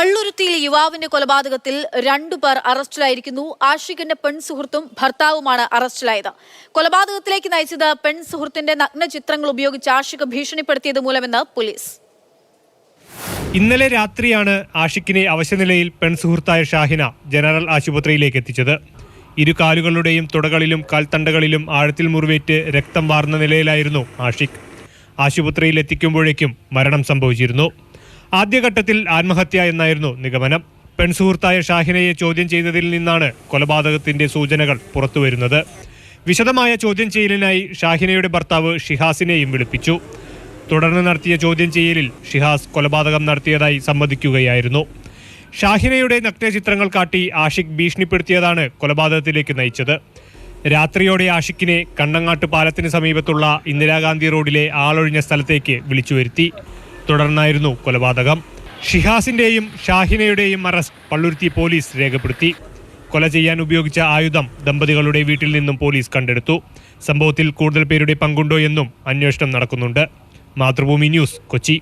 പള്ളുരുത്തിയിലെ യുവാവിന്റെ കൊലപാതകത്തിൽ രണ്ടു പേർ അറസ്റ്റിലായിരിക്കുന്നു. ആഷിഖിന്റെ പെൺസുഹൃത്തും ഭർത്താവുമാണ് അറസ്റ്റിലായത്. കൊലപാതകത്തിലേക്ക് നയിച്ചത് പെൺസുഹൃത്തിന്റെ നഗ്ന ചിത്രങ്ങൾ ഉപയോഗിച്ച് ആഷിഖ് ഭീഷണിപ്പെടുത്തിയത് മൂലമെന്ന് പോലീസ്. ഇന്നലെ രാത്രിയാണ് ആഷിഖിനെ അവശനിലയിൽ പെൺസുഹൃത്തായ ഷാഹിന ജനറൽ ആശുപത്രിയിലേക്ക് എത്തിച്ചത്. ഇരു കാലുകളുടെയും തുടകളിലും കാൽത്തണ്ടകളിലും ആഴത്തിൽ മുറിവേറ്റ് രക്തം വാർന്ന നിലയിലായിരുന്നു ആഷിഖ്. ആശുപത്രിയിൽ എത്തിക്കുമ്പോഴേക്കും മരണം സംഭവിച്ചിരുന്നു. ആദ്യഘട്ടത്തിൽ ആത്മഹത്യ എന്നായിരുന്നു നിഗമനം. പെൺസുഹൃത്തായ ഷാഹിനയെ ചോദ്യം ചെയ്തതിൽ നിന്നാണ് കൊലപാതകത്തിന്റെ സൂചനകൾ പുറത്തുവരുന്നത്. വിശദമായ ചോദ്യം ചെയ്യലിനായി ഷാഹിനയുടെ ഭർത്താവ് ഷിഹാസിനെയും വിളിപ്പിച്ചു. തുടർന്ന് നടത്തിയ ചോദ്യം ചെയ്യലിൽ ഷിഹാസ് കൊലപാതകം നടത്തിയതായി സമ്മതിക്കുകയായിരുന്നു. ഷാഹിനയുടെ നഗ്നചിത്രങ്ങൾ കാട്ടി ആഷിഖ് ഭീഷണിപ്പെടുത്തിയതാണ് കൊലപാതകത്തിലേക്ക് നയിച്ചത്. രാത്രിയോടെ ആഷിഖിനെ കണ്ണങ്ങാട്ട് പാലത്തിന് സമീപത്തുള്ള ഇന്ദിരാഗാന്ധി റോഡിലെ ആളൊഴിഞ്ഞ സ്ഥലത്തേക്ക് വിളിച്ചു തുടർന്നായിരുന്നു കൊലപാതകം. ഷിഹാസിന്റെയും ഷാഹിനയുടെയും അറസ്റ്റ് പള്ളുരുത്തി പോലീസ് രേഖപ്പെടുത്തി. കൊല ചെയ്യാൻ ഉപയോഗിച്ച ആയുധം ദമ്പതികളുടെ വീട്ടിൽ നിന്നും പോലീസ് കണ്ടെടുത്തു. സംഭവത്തിൽ കൂടുതൽ പേരുടെ പങ്കുണ്ടോ എന്നും അന്വേഷണം നടക്കുന്നുണ്ട്. മാതൃഭൂമി ന്യൂസ് കൊച്ചി.